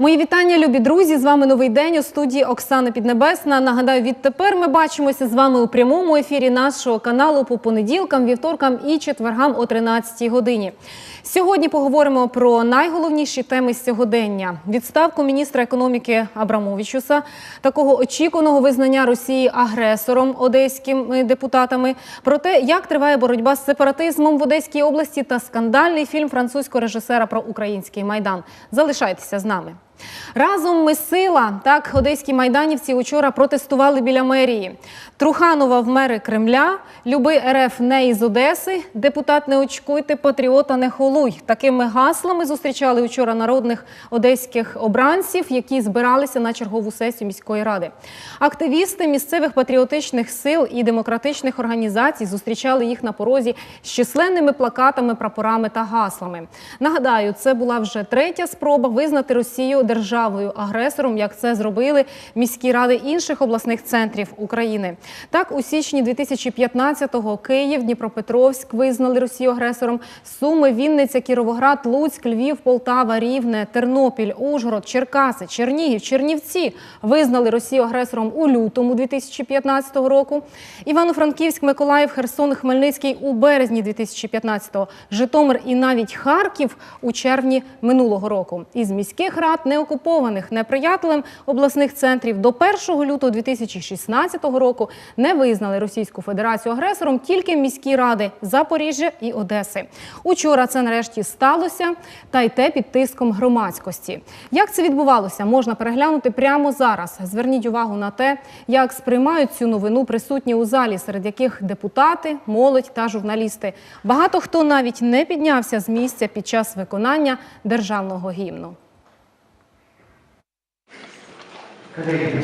Мої вітання, любі друзі. З вами новий день у студії Оксана Піднебесна. Нагадаю, відтепер ми бачимося з вами у прямому ефірі нашого каналу по понеділкам, вівторкам і четвергам о 13 годині. Сьогодні поговоримо про найголовніші теми сьогодення: відставку міністра економіки Абрамовичуса, такого очікуваного визнання Росії агресором одеськими депутатами, про те, як триває боротьба з сепаратизмом в Одеській області та скандальний фільм французького режисера про український майдан. Залишайтеся з нами. Разом ми сила. Так, одеські майданівці учора протестували біля мерії. Труханова в мери Кремля, Люби РФ не із Одеси, депутат не очкуйте, патріота не холуй. Такими гаслами зустрічали учора народних одеських обранців, які збиралися на чергову сесію міської ради. Активісти місцевих патріотичних сил і демократичних організацій зустрічали їх на порозі з численними плакатами, прапорами та гаслами. Нагадаю, це була вже третя спроба визнати Росію державою агресором, як це зробили міські ради інших обласних центрів України. Так, у січні 2015-го Київ, Дніпропетровськ визнали Росію агресором. Суми, Вінниця, Кіровоград, Луцьк, Львів, Полтава, Рівне, Тернопіль, Ужгород, Черкаси, Чернігів, Чернівці визнали Росію агресором у лютому 2015 року. Івано-Франківськ, Миколаїв, Херсон, Хмельницький у березні 2015-го, Житомир і навіть Харків у червні минулого року. Із міських рад неокупованих неприятелем обласних центрів до 1 лютого 2016 року не визнали Російську Федерацію агресором тільки міські ради Запоріжжя і Одеси. Учора це нарешті сталося, та й те під тиском громадськості. Як це відбувалося, можна переглянути прямо зараз. Зверніть увагу на те, як сприймають цю новину присутні у залі, серед яких депутати, молодь та журналісти. Багато хто навіть не піднявся з місця під час виконання державного гімну. Коллеги,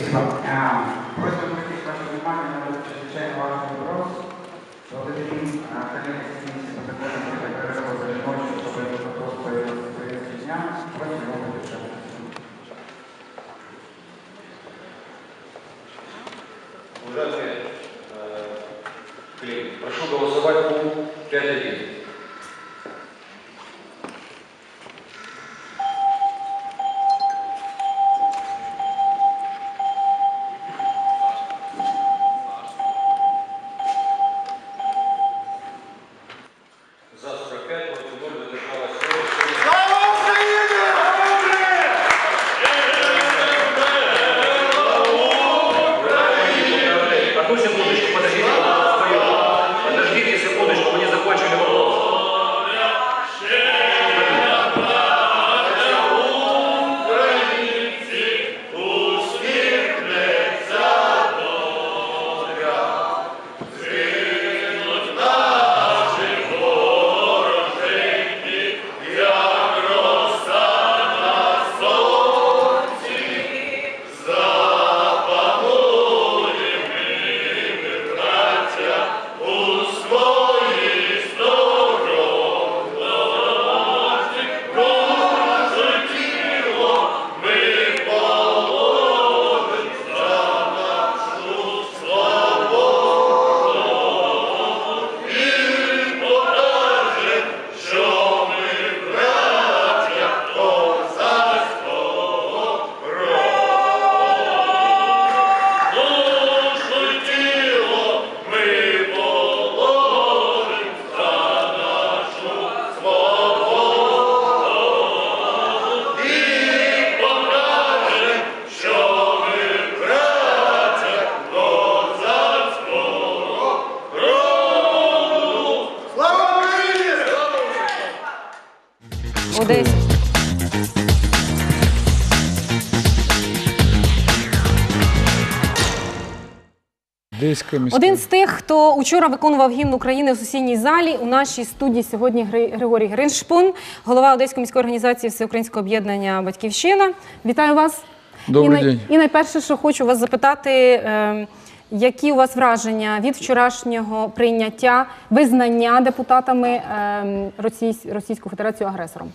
Одеська міська. Один з тих, хто учора виконував гімн України у сусідній залі. У нашій студії сьогодні Гри- Григорій Гриншпун, голова Одеської міської організації Всеукраїнського об'єднання Батьківщина. Вітаю вас. Добрий і, день. І найперше, що хочу вас запитати, е, які у вас враження від вчорашнього прийняття визнання депутатами е, Російсь- Російську Федерацію агресором?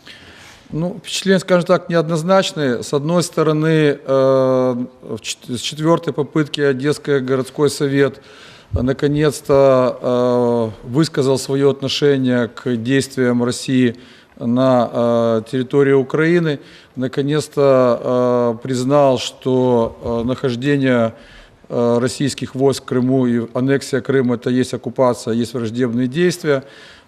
Ну, впечатления, скажем так, неоднозначные. С одной стороны, э, с четвертой попытки Одесский городской совет э, наконец-то э, высказал свое отношение к действиям России на территории Украины, наконец-то признал, что нахождение российских войск в Крыму и аннексия Крыма это есть оккупация, есть враждебные действия.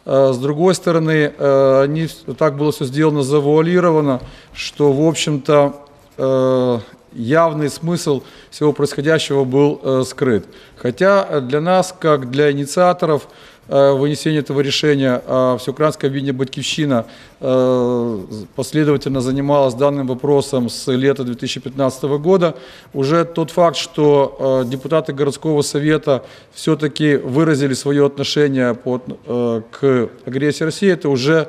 Э, С другой стороны, э, они, так было все сделано завуалировано, что, в общем-то, э, явный смысл всего происходящего был э, скрыт. Хотя э, для нас, как для инициаторов э, вынесения этого решения, э, Всеукраинское объединение «Батькивщина» э, последовательно занималась данным вопросом с лета 2015 года. Уже тот факт, что э, депутаты городского совета все-таки выразили свое отношение э, к агрессии России, это уже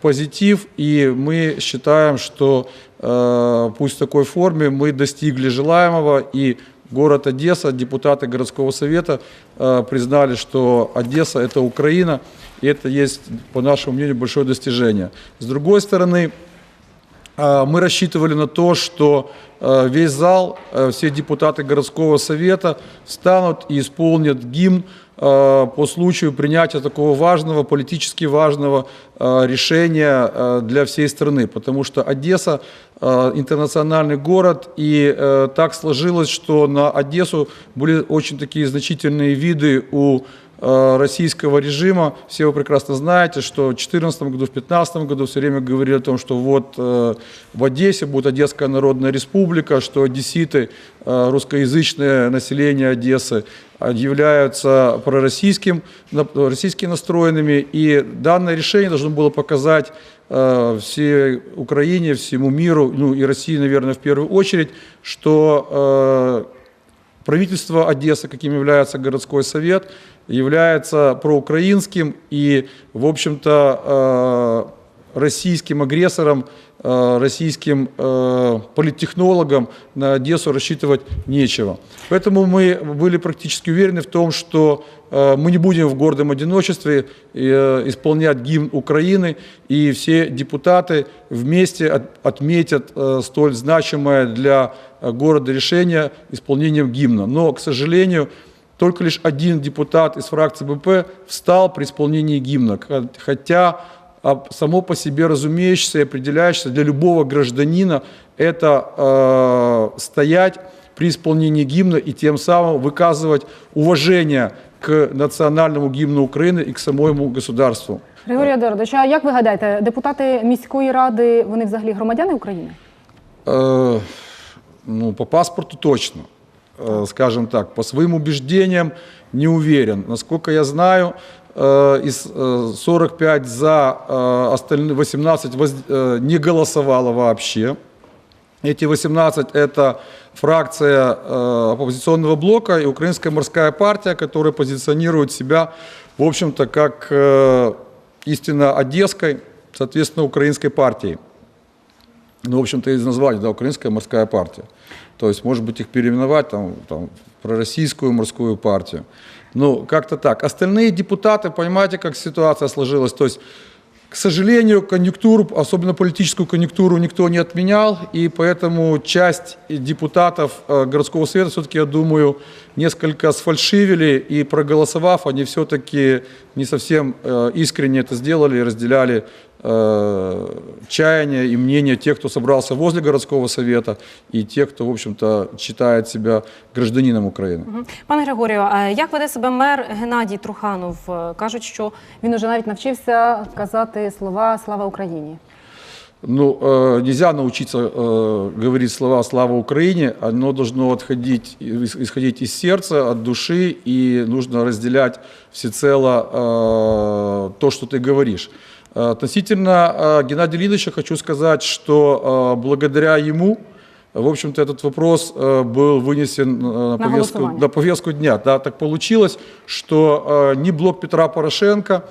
позитив, и мы считаем, что э, пусть в такой форме мы достигли желаемого, и город Одесса, депутаты городского совета э, признали, что Одесса – это Украина, и это есть, по нашему мнению, большое достижение. С другой стороны, а, Мы рассчитывали на то, что э, весь зал, э, все депутаты городского совета встанут и исполнят гимн э, по случаю принятия такого важного, политически важного э, решения э, для всей страны. Потому что Одесса э, интернациональный город, и э, так сложилось, что на Одессу были очень такие значительные виды у э, российского режима. Все вы прекрасно знаете, что в 2014 году, в 2015 году все время говорили о том, что вот э, в Одессе будет Одесская Народная Республика, что одесситы, э, русскоязычное население Одессы, э, являются пророссийским, российски настроенными. И данное решение должно было показать э, всей Украине, всему миру, ну и России, наверное, в первую очередь, что э, Правительство Одессы, каким является городской совет, является проукраинским и, в общем-то, э, российским агрессором, э, российским э, политтехнологом на Одессу рассчитывать нечего. Поэтому мы были практически уверены в том, что э, мы не будем в гордом одиночестве исполнять гимн Украины, и все депутаты вместе от- отметят столь значимое для города решение исполнением гимна. Но, к сожалению, только лишь один депутат из фракции БП встал при исполнении гимна, хотя само по себе разумеющееся и определяющееся для любого гражданина это э, стоять при исполнении гимна и тем самым выказывать уважение к национальному гимну Украины и к самому государству. Григорій Едуардович, а як ви гадаєте, депутати міської ради вони взагалі громадяни України? Э, ну, по паспорту точно, Э, скажем так. По своим убеждениям не уверен. Насколько я знаю, э, из э, 45 за, э, остальные 18 воз- э, не голосовало вообще. Эти 18 – это фракция э, оппозиционного блока и Украинская морская партия, которая позиционирует себя, в общем-то, как э, истинно одесской, соответственно, украинской партией. Ну, в общем-то, из названия, да, Украинская морская партия. То есть, может быть, их переименовать там, там, в пророссийскую морскую партию. Ну, как-то так. Остальные депутаты, понимаете, как ситуация сложилась. То есть, к сожалению, конъюнктуру, особенно политическую конъюнктуру, никто не отменял, и поэтому часть депутатов э, городского совета все-таки, я думаю, несколько сфальшивили, и проголосовав, они все-таки не совсем э, искренне это сделали и разделяли чаяния и мнения тех, кто собрался возле городского совета, и тех, кто, в общем-то, считает себя гражданином Украины. Мгм. Пане Григорію, а як веде себе мер Геннадій Труханов? Е, Кажуть, що він уже навіть навчився казати слова Слава Україні. Ну, э, нельзя научиться э, говорить слова «Слава Украине», оно должно отходить, ис- исходить из сердца, от души, и нужно разделять всецело э, то, что ты говоришь. Э, Относительно э, Геннадия Леонидовича хочу сказать, что э, благодаря ему, в общем-то, этот вопрос был вынесен э, на, повестку, на повестку дня. Да, так получилось, что ни блок Петра Порошенко,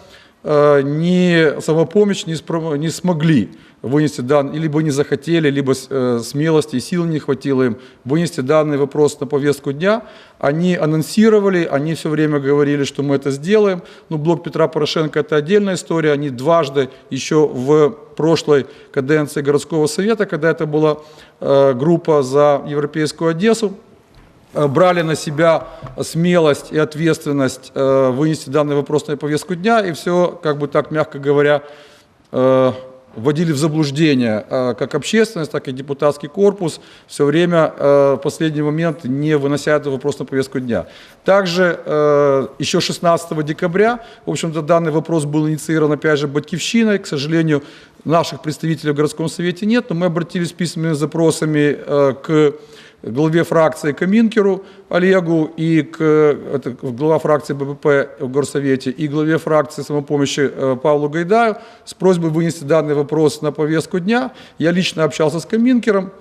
э, ни самопомощь не, спро- не смогли вынести данный, либо не захотели, либо э, смелости и сил не хватило им вынести данный вопрос на повестку дня. Они анонсировали, они все время говорили, что мы это сделаем. Но блок Петра Порошенко – это отдельная история. Они дважды еще в прошлой каденции городского совета, когда это была э, группа за европейскую Одессу, брали на себя смелость и ответственность э, вынести данный вопрос на повестку дня, и все, как бы так, мягко говоря, э, вводили в заблуждение э, как общественность, так и депутатский корпус, все время э, в последний момент не вынося этот вопрос на повестку дня. Также э, еще 16 декабря, в общем-то, данный вопрос был инициирован, опять же, Батьковщиной. К сожалению, наших представителей в городском совете нет, но мы обратились с письменными запросами э, к главе фракции Каминкеру Олегу и к это глава фракции БПП в Горсовете и главе фракции самопомощи э, Павлу Гайдаю с просьбой вынести данный вопрос на повестку дня. Я лично общался с Каминкером,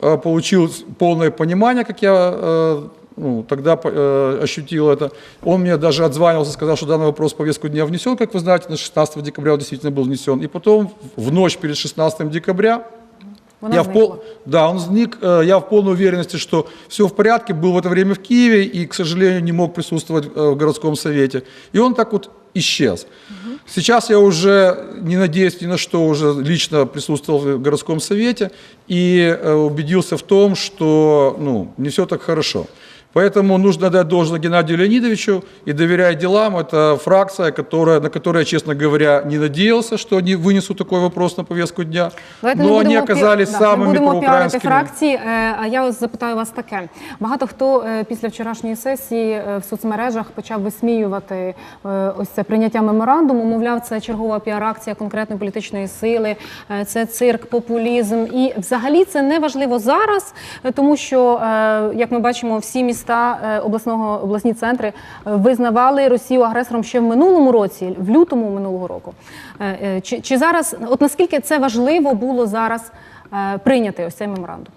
э, получил полное понимание, как я э, ну, тогда э, ощутил это. Он мне даже отзванивался, сказал, что данный вопрос в повестку дня внесен, как вы знаете, на 16 декабря он действительно был внесен. И потом в ночь перед 16 декабря Вона я в пол... Да, он сник. Э, Я в полной уверенности, что все в порядке. Был в это время в Киеве и, к сожалению, не мог присутствовать э, в городском совете. И он так вот исчез. Сейчас я уже не надеюсь ни на что, уже лично присутствовал в городском совете и э, убедился в том, что ну, не все так хорошо. Поэтому нужно дать должное Геннадию Леонидовичу и доверять делам. Это фракция, которая, на которую я, честно говоря, не надеялся, что они вынесут такой вопрос на повестку дня. Давайте не Но они будемо пі- оказались да, не самыми будемо піарити проукраїнськими. фракції. Е, А я ось запитаю вас таке: багато хто е, після вчорашньої сесії е, в соцмережах почав висміювати е, ось це прийняття меморандуму. Мовляв, це чергова піар-акція конкретної політичної сили, е, це цирк, популізм. І взагалі це не важливо зараз, е, тому що, е, як ми бачимо, всі міста е, обласного обласні центри е, визнавали Росію агресором ще в минулому році, в лютому минулого року. Е, е, Чи, чи зараз, от наскільки це важливо було зараз е, прийняти ось цей меморандум?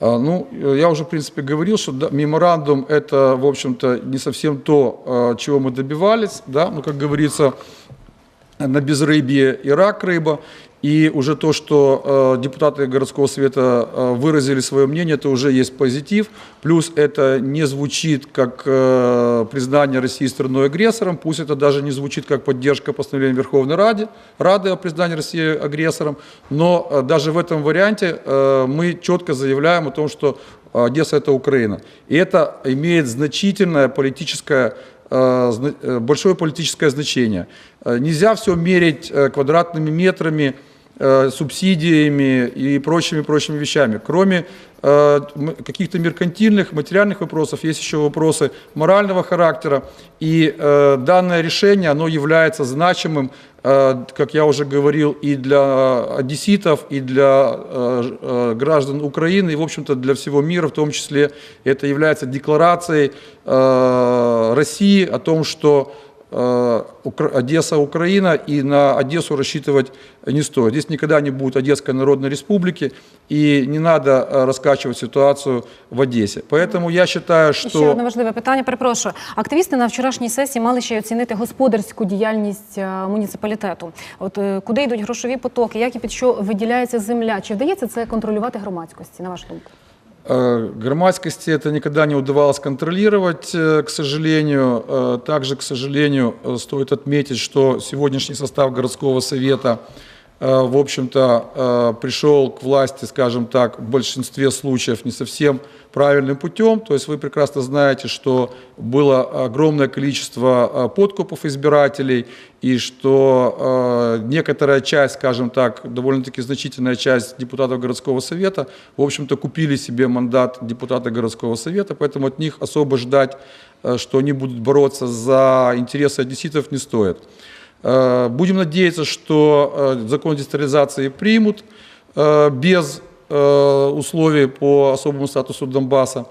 А, Ну, э, я уже, в принципе, говорил, что да, меморандум – это, в общем-то, не совсем то, а, чего мы добивались, да, ну, как говорится, на безрыбье и рак рыба. И уже то, что э, депутаты городского совета э, выразили свое мнение, это уже есть позитив. Плюс это не звучит как э, признание России страной-агрессором, пусть это даже не звучит как поддержка постановления Верховной Рады, Рады о признании России агрессором, но э, даже в этом варианте э, мы четко заявляем о том, что Одесса – это Украина. И это имеет значительное политическое большое политическое значение. Э, Нельзя все мерить э, квадратными метрами, э, субсидиями и прочими-прочими вещами.Кроме э, м- каких-то меркантильных, материальных вопросов, есть еще вопросы морального характера. И э, данное решение, оно является значимым, э, как я уже говорил, и для одесситов, и для э, э, граждан Украины, и, в общем-то, для всего мира, в том числе это является декларацией э, России о том, что э, Одесса Украина, и на Одессу рассчитывать не стоит. Здесь никогда не будет Одесской Народной Республики, и не надо э, раскачивать ситуацию в Одессе. Поэтому я считаю, І ще что... одне важливе питання. Перепрошую. Активісти на вчорашній сесії мали ще й оцінити господарську діяльність е, муніципалітету. От е, куди йдуть грошові потоки, як і під що виділяється земля? Чи вдається це контролювати громадськості, на вашу думку? Э, Громадскости это никогда не удавалось контролировать, э, к сожалению. Э, Также, к сожалению, стоит отметить, что сегодняшний состав городского совета, в общем-то, э, пришел к власти, скажем так, в большинстве случаев не совсем правильным путем. То есть вы прекрасно знаете, что было огромное количество э, подкупов избирателей, и что э, некоторая часть, скажем так, довольно-таки значительная часть депутатов городского совета, в общем-то, купили себе мандат депутата городского совета, поэтому от них особо ждать, э, что они будут бороться за интересы одесситов не стоит. Э, Будем надеяться, что э, закон децентрализации примут э, без условий по особому статусу Донбасса.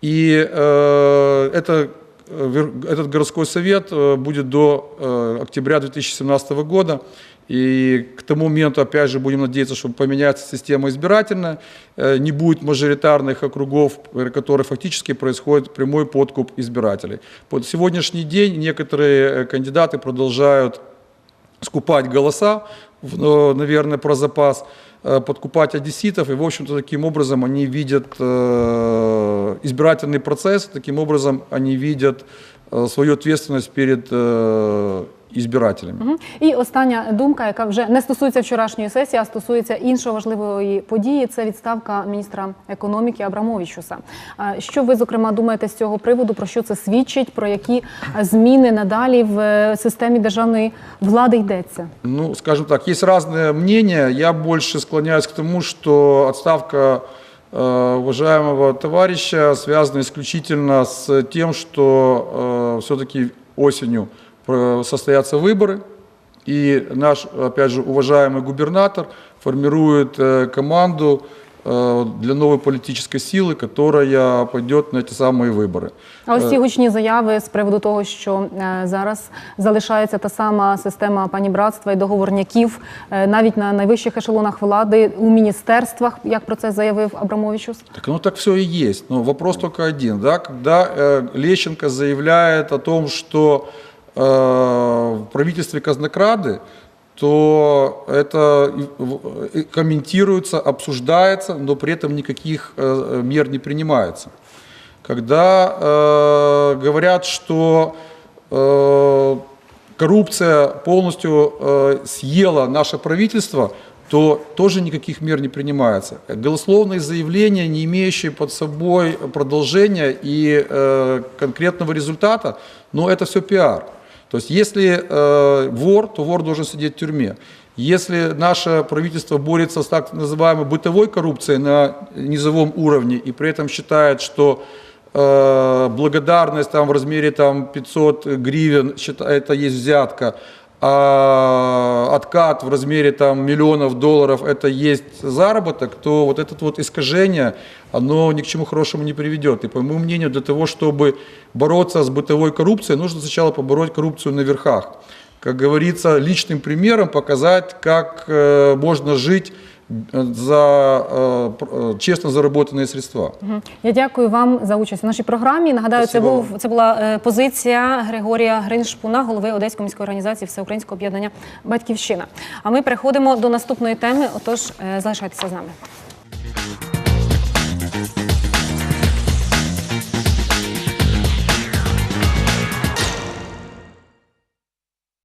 И это, этот городской совет будет до октября 2017 года. И к тому моменту, опять же, будем надеяться, что поменяется система избирательная, э, не будет мажоритарных округов, при которых фактически происходит прямой подкуп избирателей. Под сегодняшний день некоторые э, кандидаты продолжают скупать голоса, э, наверное, про запас, э, подкупать одесситов, и, в общем-то, таким образом они видят э, избирательный процесс, таким образом они видят э, свою ответственность перед э, избирателями. Мгм. І остання думка, яка вже не стосується вчорашньої сесії, а стосується іншої важливої події. Це відставка міністра економіки Абрамовичуса. А Що ви зокрема думаєте з цього приводу? Про що це свідчить? Про які е, зміни надалі в е, системі державної влади йдеться? Ну, скажем так, есть разные мнения. Я больше склоняюсь к тому, что отставка э, уважаемого товарища связана исключительно с тем, что все-таки осенью э, состоятся выборы, и наш, опять же, уважаемый губернатор формирует э, команду э, для новой политической силы, которая пойдет на эти самые выборы. А ось ці гучні заяви з приводу того, що е, зараз залишається та сама система панібратства і договорняків е, навіть на найвищих ешелонах влади у міністерствах, як про це заявив Абрамовичус. Так оно так все и есть. Но вопрос только один. Да? Когда э, Лещенко заявляет о том, что э, в правительстве казнокрады, то это комментируется, обсуждается, но при этом никаких э, мер не принимается. Когда э, говорят, что э, коррупция полностью э, съела наше правительство, то тоже никаких мер не принимается. Голословные заявления, не имеющие под собой продолжения и э, конкретного результата, но это все пиар. То есть если э, вор, то вор должен сидеть в тюрьме. Если наше правительство борется с так называемой бытовой коррупцией на низовом уровне и при этом считает, что э, благодарность там в размере там 500 гривен это есть взятка, а откат в размере там миллионов долларов это есть заработок, то вот это вот искажение, оно ни к чему хорошему не приведет. И по моему мнению, для того, чтобы бороться с бытовой коррупцией, нужно сначала побороть коррупцию на верхах. Как говорится, личным примером показать, как э, можно жить за е, е, чесно зароблені средства. Я дякую вам за участь у нашій програмі. Нагадаю, це був це була е, позиція Григорія Гриншпуна, голови Одеської міської організації Всеукраїнського об'єднання Батьківщина. А ми переходимо до наступної теми. Отож, залишайтеся з нами.